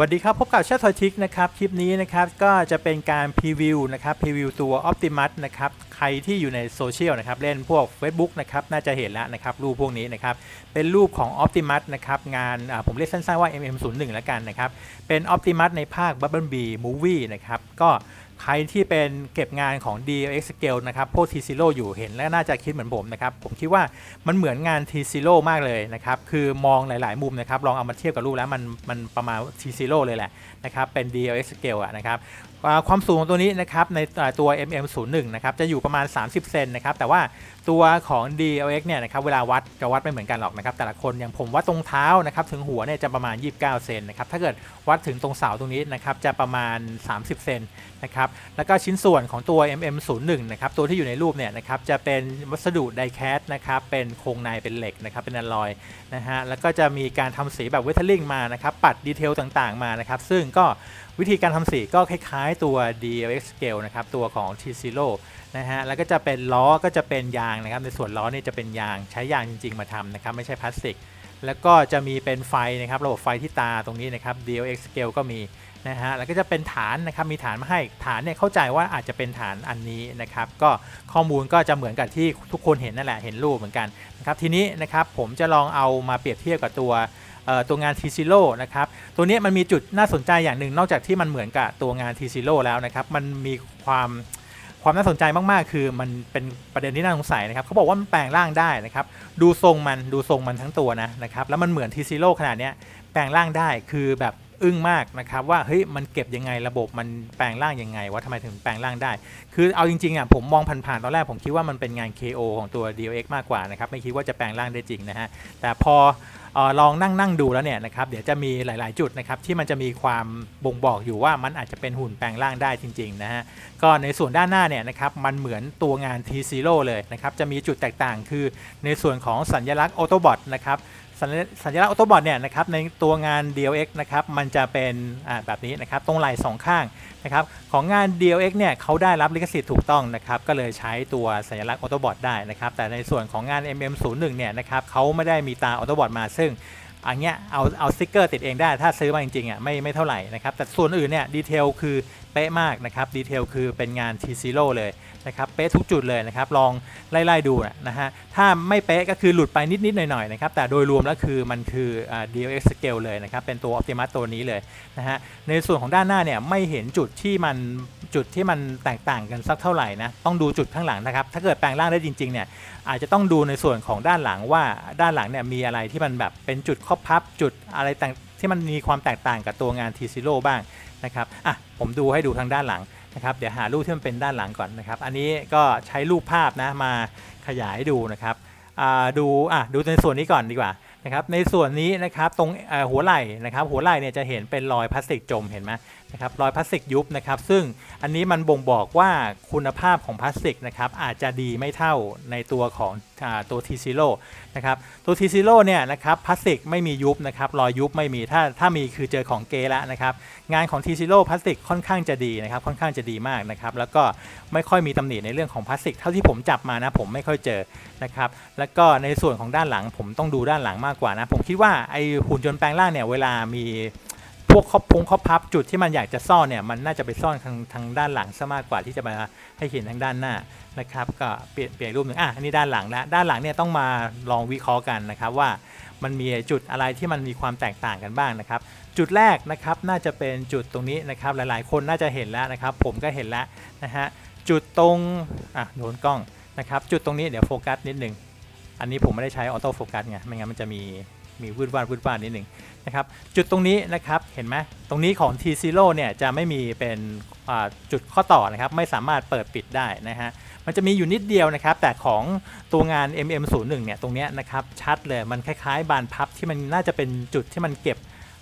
สวัสดีครับ พบกับชาทอยทิกนะครับ คลิปนี้นะครับก็จะเป็นการพรีวิวนะครับพรีวิวตัว Optimus นะครับใครที่อยู่ในโซเชียลนะครับเล่นพวก Facebook นะครับน่าจะเห็นแล้วนะครับรูปพวกนี้นะครับเป็นรูปของ Optimus นะครับงานผมเรียกสั้นๆว่า MM01 แล้วกันนะครับเป็น Optimus ในภาค Bubble Bee Movie นะครับก็ ใครที่เป็นเก็บงานของ DLX Scale นะครับพวก T 0อยู่เห็นและน่าจะคิดเหมือนผมนะครับ ผมคิดว่ามันเหมือนงาน T 0มากเลยนะครับ คือมองหลาย ๆ มุมนะครับ ลองเอามาเทียบกับรูปแล้วมันมันประมาณ T 0เลยแหละนะครับ เป็น DLX Scale อะนะครับ ความสูงของตัวนี้นะครับในตัว MM01 นะครับจะอยู่ประมาณ 30 เซนนะครับแต่ว่าตัวของ DLX เนี่ยนะครับเวลาวัดจะวัดไม่เหมือนกันหรอกนะครับแต่ละคนอย่างผมวัดตรงเท้านะครับถึงหัวเนี่ยจะประมาณ 29 เซนนะครับถ้าเกิดวัดถึงตรงเสาตรงนี้นะครับจะประมาณ 30 เซนนะครับแล้วก็ชิ้นส่วนของตัว MM01 นะครับตัวที่อยู่ในรูปเนี่ยนะครับจะเป็นวัสดุไดแคสนะครับเป็นโครงในเป็นเหล็กนะครับเป็นอลลอยนะฮะแล้วก็จะมีการทำสีแบบเวทเทอร์ลิงมานะครับปัดดีเทลต่างๆมานะครับซึ่งก็ วิธีการทำสีก็คล้ายๆตัว DLX Scale นะครับ ตัวของ T Zero นะฮะ แล้วก็จะเป็นล้อก็จะเป็นยางนะครับ ในส่วนล้อนี่จะเป็นยางใช้ยางจริง ๆ มาทำนะครับ ไม่ใช่พลาสติก แล้วก็จะมีเป็นไฟนะครับ ระบบไฟที่ตาตรงนี้นะครับ DLX Scale ก็มีนะฮะ แล้วก็จะเป็นฐานนะครับ มีฐานมาให้ ฐานเนี่ยเข้าใจว่าอาจจะเป็นฐานอันนี้นะครับ ก็ข้อมูลก็จะเหมือนกับที่ทุกคนเห็นนั่นแหละ เห็นรูปเหมือนกันนะครับ ทีนี้นะครับผมจะลองเอามาเปรียบเทียบกับตัว ตัวงาน T Zero นะครับตัวนี้มันมีจุดน่าสนใจอย่างหนึ่งนอกจากที่มันเหมือนกับตัวงาน T Zero แล้วนะครับมันมีความความน่าสนใจมาก ๆ คือมันเป็นประเด็นที่น่าสงสัยนะครับเขาบอกว่ามันแปลงร่างได้นะครับดูทรงมันดูทรงมันทั้งตัวนะนะครับแล้วมันเหมือนทีซีโร่ขนาดนี้แปลงร่างได้คือแบบอึ้งมากนะครับว่าเฮ้ยมันเก็บยังไงระบบมันแปลงร่างยังไงว่าทำไมถึงแปลงร่างได้ คือเอาจริงๆอะผมมองผ่านๆตอนแรกผมคิดว่ามันเป็นงาน KO ของตัว DLX มากกว่านะครับไม่คิดว่าจะแปลงร่างได้จริงนะฮะแต่พอ ออลองนั่งนั่งดูแล้วเนี่ยนะครับเดี๋ยวจะมีหลาย ๆ จุดนะครับที่มันจะมีความบ่งบอกอยู่ว่ามันอาจจะเป็นหุ่นแปลงร่างได้จริง ๆ นะฮะก็ในส่วนด้านหน้าเนี่ยนะครับมันเหมือนตัวงาน T Zero เลยนะครับจะมีจุดแตกต่างคือในส่วนของสัญลักษณ์ออโตบอทนะครับ สัญสญลักษณ์ Autobot เนี่ยนะครับในตัวงาน DLX นะครับมันจะเป็นแบบนี้นะครับตรงไหล่สองข้างนะครับของงาน DLX เนี่ยเขาได้รับลิขสิทธิ์ถูกต้องนะครับก็เลยใช้ตัวสัญลักษณ์ Autobot ได้นะครับแต่ในส่วนของงาน MM01 เนี่ยนะครับเขาไม่ได้มีตา Autobot มาซึ่งอันเนี้ยเอาเอาสติกเกอร์ติดเองได้ถ้าซื้อมาจริงๆอะไม่ไม่เท่าไหร่นะครับแต่ส่วนอื่นเนี่ยดีเทลคือเป๊ะมากนะครับดีเทลคือเป็นงาน T Zero เลยนะครับเป๊ะทุกจุดเลยนะครับลองไล่ๆดูนะฮะถ้าไม่เป๊ะก็คือหลุดไปนิดๆหน่อยๆนะครับแต่โดยรวมแล้วคือมันคือ DLX scale เลยนะครับเป็นตัว Optimus ตัวนี้เลยนะฮะในส่วนของด้านหน้าเนี่ยไม่เห็นจุดที่มันจุดที่มันแตกต่างกันสักเท่าไหร่นะต้องดูจุดข้างหลังนะครับถ้าเกิดแปลงร่างได้จริงๆเนี่ยอาจจะต้องดูในส่วนของด้านหลังว่าด้านหลังเนี่ยมีอะไรที่มันแบบเป็นจุดข้อบพับจุดอะไรต่างที่มันมีความแตกต่างกับตัวงาน T Zero บ้าง นะครับอะผมดูให้ดูทางด้านหลังนะครับเดี๋ยวหารูปที่มันเป็นด้านหลังก่อนนะครับอันนี้ก็ใช้รูปภาพนะมาขยายดูนะครับอ่าดูอะดูในส่วนนี้ก่อนดีกว่านะครับในส่วนนี้นะครับตรงหัวไหล่นะครับหัวไหล่เนี่ยจะเห็นเป็นรอยพลาสติกจมเห็นไหม นะครับรอยพลาสติกยุบนะครับซึ่งอันนี้มันบ่งบอกว่าคุณภาพของพลาสติกนะครับอาจจะดีไม่เท่าในตัวของอตัว T Zero นะครับตัว T Zero เนี่ยนะครับพลาสติกไม่มียุบนะครับรอยยุบไม่มีถ้าถ้ามีคือเจอของเกล้วนะครับงานของ T Zero พลาสติกค่อนข้างจะดีนะครับค่อนข้างจะดีมากนะครับแล้วก็ไม่ค่อยมีตำหนิในเรื่องของพลาสติก เท่าที่ผมจับมานะผมไม่ค่อยเจอนะครับแล้วก็ในส่วนของด้านหลังผมต้องดูด้านหลังมากกว่านะผมคิดว่าไอหุ่นยนต์แปลงร่างเนี่ยเวลามี พวกครอบพงครอบพับจุดที่มันอยากจะซ่อนเนี่ยมันน่าจะไปซ่อนทางทางด้านหลังซะมากกว่าที่จะมาให้เห็นทางด้านหน้านะครับ ก็เปลี่ยนเปลี่ยนรูปหนึ่งอะอันนี้ด้านหลังแล้วด้านหลังเนี่ยต้องมาลองวิเคราะห์กันนะครับว่ามันมีจุดอะไรที่มันมีความแตกต่างกันบ้างนะครับ จุดแรกนะครับน่าจะเป็นจุดตรงนี้นะครับ หลายๆ คนน่าจะเห็นแล้วนะครับ ผมก็เห็นแล้วนะฮะจุดตรงอะโดนกล้องนะครับ จุดตรงนี้เดี๋ยวโฟกัสนิดหนึงอันนี้ผมไม่ได้ใช้ออโต้โฟกัสไงไม่งั้นมันจะมี มีวืดวาดวืดวาดนิดหนึ่งนะครับจุดตรงนี้นะครับเห็นไหมตรงนี้ของ T Zero เนี่ยจะไม่มีเป็นจุดข้อต่อนะครับไม่สามารถเปิดปิดได้นะฮะมันจะมีอยู่นิดเดียวนะครับ แต่ของตัวงาน MM01 เนี่ยตรงเนี้ยนะครับชัดเลยมันคล้ายๆ บานพับที่มันน่าจะเป็นจุดที่มันเก็บ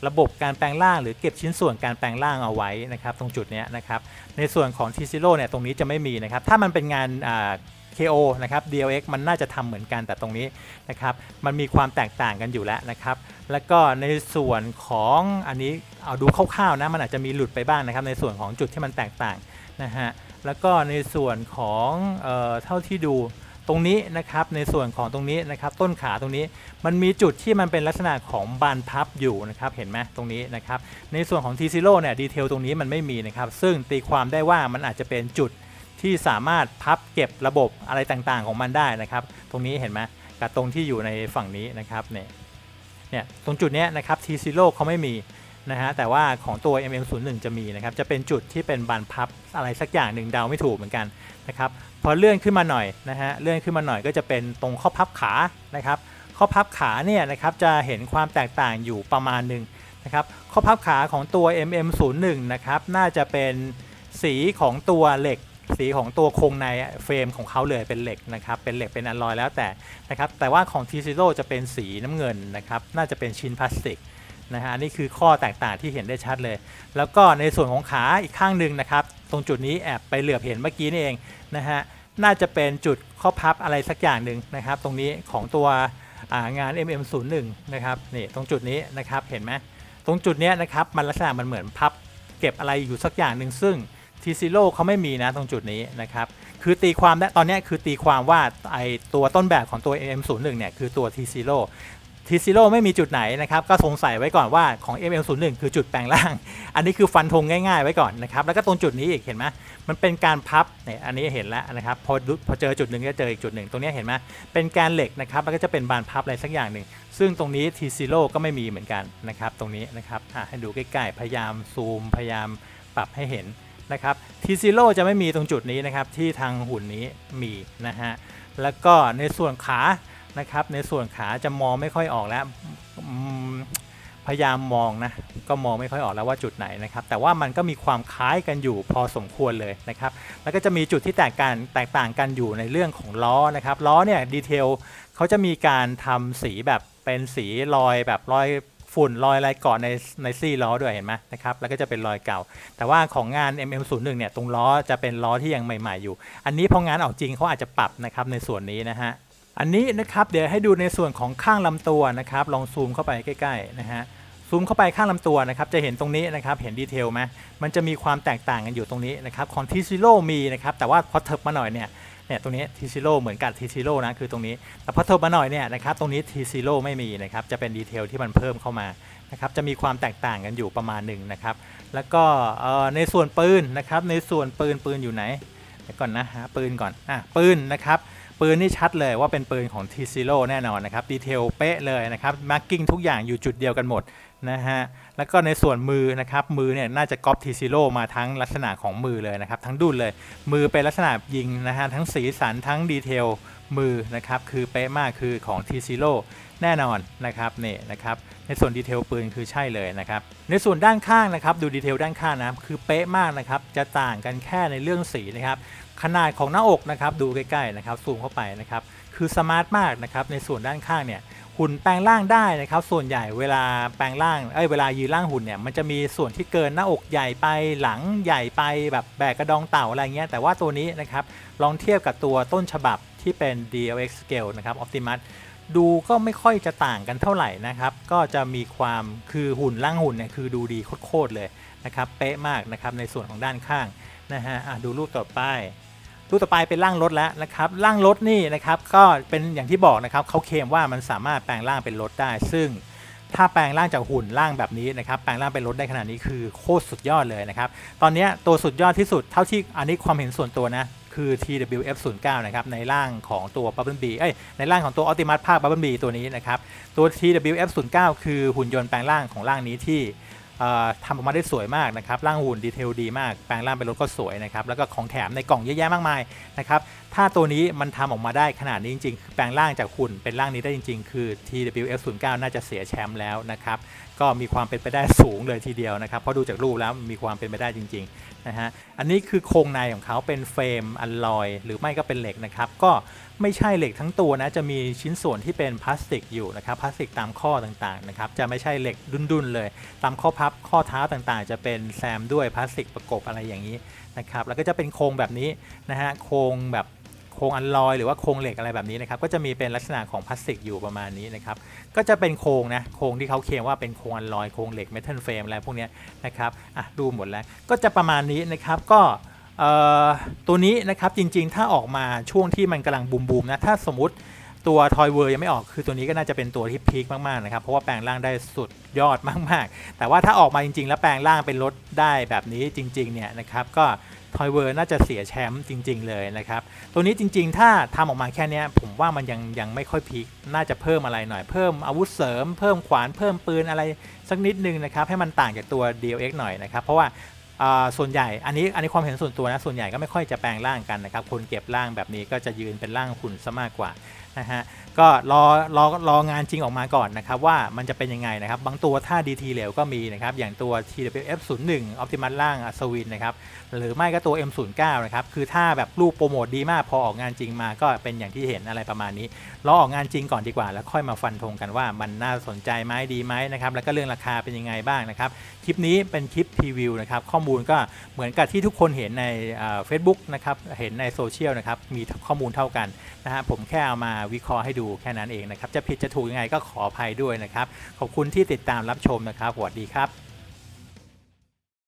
ระบบการแปลงร่างหรือเก็บชิ้นส่วนการแปลงร่างเอาไว้นะครับ ตรงจุดเนี้ยนะครับ ในส่วนของ T Zero เนี่ยตรงนี้จะไม่มีนะครับ ถ้ามันเป็นงาน KO นะครับ DLX มันน่าจะทำเหมือนกันแต่ตรงนี้นะครับ มันมีความแตกต่างกันอยู่แล้วนะครับ แล้วก็ในส่วนของอันนี้เอาดูคร่าวๆนะมันอาจจะมีหลุดไปบ้างนะครับ ในส่วนของจุดที่มันแตกต่างนะฮะแล้วก็ในส่วนของเอ่อเท่าที่ดูตรงนี้นะครับในส่วนของตรงนี้นะครับต้นขาตรงนี้มันมีจุดที่มันเป็นลักษณะของบานพับอยู่นะครับเห็นไหมตรงนี้นะครับในส่วนของ t ีโร่เนี่ยดีเทลตรงนี้มันไม่มีนะครับซึ่งตีความได้ว่ามันอาจจะเป็นจุด ที่สามารถพับเก็บระบบอะไรต่างๆของมันได้นะครับ ตรงนี้เห็นไหมกับตรงที่อยู่ในฝั่งนี้นะครับเนี่ยเนี่ยตรงจุดนี้นะครับ t ีโร่เขาไม่มีนะฮะแต่ว่าของตัว MM01 จะมีนะครับจะเป็นจุดที่เป็นบานพับอะไรสักอย่างหนึ่งเดาไม่ถูกเหมือนกันนะครับพอเลื่อนขึ้นมาหน่อยนะฮะเลื่อนขึ้นมาหน่อยก็จะเป็นตรงข้อพับขานะครับข้อพับขาเนี่ยนะครับจะเห็นความแตกต่างอยู่ประมาณหนึ่งนะครับข้อพับขาของตัว MM01 นะครับน่าจะเป็นสีของตัวเหล็ก สีของตัวโครงในเฟรมของเขาเลยเป็นเหล็กนะครับเป็นเหล็กเป็นอลลอยแล้วแต่นะครับแต่ว่าของ t ีซีโจะเป็นสีน้ำเงินนะครับน่าจะเป็นชิ้นพลาสติกนะฮะนี่คือข้อแตกต่างที่เห็นได้ชัดเลย แล้วก็ในส่วนของขาอีกข้างหนึ่งนะครับ ตรงจุดนี้แอบไปเหลือบเห็นเมื่อกี้นี่เองนะฮะน่าจะเป็นจุดข้อพับอะไรสักอย่างหนึ่งนะครับ ตรงนี้ของตัวอ่างาน MM01 นะครับนี่ตรงจุดนี้นะครับเห็นไหมตรงจุดเนี้ยนะครับมันลักษณะมันเหมือนพับเก็บอะไรอยู่สักอย่างหนึ่งซึ่ง t ีซิโร่เขาไม่มีนะตรงจุดนี้นะครับคือตีความได้ตอนนี้คือตีความว่าไอตัวต้นแบบของตัว MM01 เนี่ยคือตัว t ีซิโร่ทีซีโร่ไม่มีจุดไหนนะครับก็สงสัยไว้ก่อนว่าของ MM01 คือจุดแปลงล่าง อันนี้คือฟันธงง่ายๆไว้ก่อนนะครับแล้วก็ตรงจุดนี้อีกเห็นไหมมันเป็นการพับเนี่ยอันนี้เห็นแล้วนะครับพอพอเจอจุดหนึ่งก็เจออีกจุดหนึ่งตรงนี้เห็นไหมเป็นแกนเหล็กนะครับแล้วก็จะเป็นบานพับอะไรสักอย่างหนึ่งซึ่งตรงนี้ T ซีโร่ก็ไม่มีเหมือนกันนะครับตรงนี้นะครับให้ดูใกล้ๆพยายามซูมพยายามปรับให้เห็น นะครับ T ซีโร่จะไม่มีตรงจุดนี้นะครับที่ทางหุ่นนี้มีนะฮะแล้วก็ในส่วนขานะครับในส่วนขาจะมองไม่ค่อยออกแล้วพยายามมองนะก็มองไม่ค่อยออกแล้วว่าจุดไหนนะครับแต่ว่ามันก็มีความคล้ายกันอยู่พอสมควรเลยนะครับแล้วก็จะมีจุดที่แตกกันแตกต่างกันอยู่ในเรื่องของล้อนะครับล้อเนี่ยดีเทลเขาจะมีการทำสีแบบเป็นสีรอยแบบรอย ฝุ่นรอยอะไรเกาะในในซี่ล้อด้วยเห็นไหมนะครับแล้วก็จะเป็นรอยเก่า แต่ว่าของงาน MM01 เนี่ยตรงล้อจะเป็นล้อที่ยังใหม่ ๆ อยู่ อันนี้พองานออกจริงเขาอาจจะปรับนะครับในส่วนนี้นะฮะอันนี้นะครับเดี๋ยวให้ดูในส่วนของข้างลำตัวนะครับลองซูมเข้าไปใกล้ๆนะฮะซูมเข้าไปข้างลำตัวนะครับจะเห็นตรงนี้นะครับเห็นดีเทลไหมมันจะมีความแตกต่างกันอยู่ตรงนี้นะครับของทีซิโร่มีนะครับแต่ว่าพอเถิบมาหน่อยเนี่ย เนี่ยตรงนี้ทีซิโร่เหมือนกับทีซิโร่นะคือตรงนี้แต่พอเถิบมาหน่อยเนี่ยนะครับตรงนี้ทีซิโร่ไม่มีนะครับจะเป็นดีเทลที่มันเพิ่มเข้ามานะครับจะมีความแตกต่างกันอยู่ประมาณหนึ่งนะครับแล้วก็ในส่วนปืนนะครับในส่วนปืนปืนอยู่ไหนเดี๋ยวก่อนนะฮะปืนก่อนอะปืนนะครับปืนนี่ชัดเลยว่าเป็นปืนของ t ีซิโแน่นอนนะครับดีเทลเป๊ะเลยนะครับมาร์กิ้งทุกอย่างอยู่จุดเดียวกันหมด นะฮะแล้วก็ในส่วนมือนะครับมือเนี่ยน่าจะก๊อป t ีซิโมาทั้งลักษณะของมือเลยนะครับทั้งดุนเลย มือเป็นลักษณะยิงนะฮะทั้งสีสันทั้งดีเทลมือนะครับคือเป๊ะมากคือของ t ีซิโแน่นอนนะครับนี่นะครับในส่วนดีเทลปืนคือใช่เลยนะครับในส่วนด้านข้างนะครับดูดีเทลด้านข้างนะคือเป๊ะมากนะครับจะต่างกันแค่ในเรื่องสีนะครับขนาดของหน้าอกนะครับดูใกล้ๆนะครับซูมเข้าไปนะครับคือสมาร์ทมากนะครับในส่วนด้านข้างเนี่ย หุ่นแปลงร่างได้นะครับ ส่วนใหญ่เวลาแปลงร่าง เอ้ย เวลายืนร่างหุ่นเนี่ย มันจะมีส่วนที่เกินหน้าอกใหญ่ไปหลังใหญ่ไปแบบแบกกระดองเต่าอะไรเงี้ย แต่ว่าตัวนี้นะครับ ลองเทียบกับตัวต้นฉบับที่เป็น DLX Scale นะครับ Optimus ดูก็ไม่ค่อยจะต่างกันเท่าไหร่นะครับ ก็จะมีความคือหุ่นร่างหุ่นเนี่ยคือดูดีโคตรเลยนะครับ เป๊ะมากนะครับในส่วนของด้านข้างนะฮะดูรูปต่อไป รูปต่อไปเป็นร่างรถแล้วนะครับร่างรถนี่นะครับก็เป็นอย่างที่บอกนะครับเขาเคลมว่ามันสามารถแปลงร่างเป็นรถได้ ซึ่งถ้าแปลงร่างจากหุ่นร่างแบบนี้นะครับแปลงร่างเป็นรถได้ขนาดนี้คือโคตรสุดยอดเลยนะครับตอนนี้ตัวสุดยอดที่สุดเท่าที่อันนี้ความเห็นส่วนตัวนะคือ TWF09 นะครับในร่างของตัว Bubble Bee เอ้ยในร่างของตัว Optimus ภาค Bubble Bee ตัวนี้นะครับตัว TWF09 คือหุ่นยนต์แปลงร่างของร่างนี้ที่ ทำออกมาได้สวยมากนะครับร่างหุ่นดีเทลดีมากแปลงร่างเป็นรถก็สวยนะครับแล้วก็ของแถมในกล่องเยอะแยะมากมายนะครับ ถ้าตัวนี้มันทำออกมาได้ขนาดนี้จริงๆ แปลงร่างจากหุ่นเป็นร่างนี้ได้จริง ๆ คือ TWF09 น่าจะเสียแชมป์แล้วนะครับ ก็มีความเป็นไปได้สูงเลยทีเดียวนะครับ เพราะดูจากรูปแล้วมีความเป็นไปได้จริงๆนะฮะ อันนี้คือโครงในของเขาเป็นเฟรมอัลลอยหรือไม่ก็เป็นเหล็กนะครับ ก็ไม่ใช่เหล็กทั้งตัวนะ จะมีชิ้นส่วนที่เป็นพลาสติกอยู่นะครับ พลาสติกตามข้อต่างๆนะครับ จะไม่ใช่เหล็กดุนๆเลย ตามข้อพับข้อเท้าต่างๆ จะเป็นแซมด้วยพลาสติกประกบอะไรอย่างนี้นะครับ แล้วก็จะเป็นโครงแบบนี้นะฮะ โครงแบบ โครงอัลลอยหรือว่าโครงเหล็กอะไรแบบนี้นะครับก็จะมีเป็นลักษณะของพลาสติกอยู่ประมาณนี้นะครับก็จะเป็นโครงนะโครงที่เขาเคลมว่าเป็นโครงอัลลอยโครงเหล็กเมทัลเฟรมอะไรพวกนี้นะครับอะดูหมดแล้วก็จะประมาณนี้นะครับก็ตัวนี้นะครับจริงๆถ้าออกมาช่วงที่มันกำลังบูมๆนะถ้าสมมติ ตัวทอยเวอร์ยังไม่ออกคือตัวนี้ก็น่าจะเป็นตัวที่พีคมากๆนะครับเพราะว่าแปลงร่างได้สุดยอดมากๆ แต่ว่าถ้าออกมาจริง ๆ แล้วแปลงร่างเป็นรถได้แบบนี้จริงๆเนี่ยนะครับก็ทอยเวอร์น่าจะเสียแชมป์จริง ๆ เลยนะครับ ตัวนี้จริง ๆ ถ้าทำออกมาแค่นี้ผมว่ามันยังยังไม่ค่อยพีคน่าจะเพิ่มอะไรหน่อย เพิ่มอาวุธเสริม เพิ่มขวานเพิ่มปืนอะไรสักนิดนึงนะครับให้มันต่างจากตัว DLX หน่อยนะครับเพราะว่าอ่าส่วนใหญ่อันนี้อันนี้ความเห็นส่วนตัวนะส่วนใหญ่ก็ไม่ค่อยจะแปลงร่างกันนะครับคนเก็บร่างแบบนี้ก็จะยืนเป็นร่างหุ่นซะมากกว่า นะฮะก็รอรอรองานจริงออกมาก่อนนะครับว่ามันจะเป็นยังไงนะครับ บางตัวถ้า DT เหลวก็มีนะครับ อย่างตัว TWF01 Optimus ล่างอัศวินนะครับ หรือไม่ก็ตัว M09 นะครับ คือถ้าแบบรูปโปรโมทดีมากพอออกงานจริงมาก็เป็นอย่างที่เห็นอะไรประมาณนี้ รอออกงานจริงก่อนดีกว่า แล้วค่อยมาฟันธงกันว่ามันน่าสนใจไหมดีไหมนะครับ แล้วก็เรื่องราคาเป็นยังไงบ้างนะครับ คลิปนี้เป็นคลิปพรีวิวนะครับ ข้อมูลก็เหมือนกับที่ทุกคนเห็นในเฟซบุ๊กนะครับ เห็นในโซเชียลนะครับ มีข้อมูลเท่ากันนะฮะ ผมแค่เอามาวิเคราะห์ให้ดูแค่นั้นเองนะครับ จะผิดจะถูกยังไงก็ขออภัยด้วยนะครับ ขอบคุณที่ติดตามรับชมนะครับสวัสดีครับ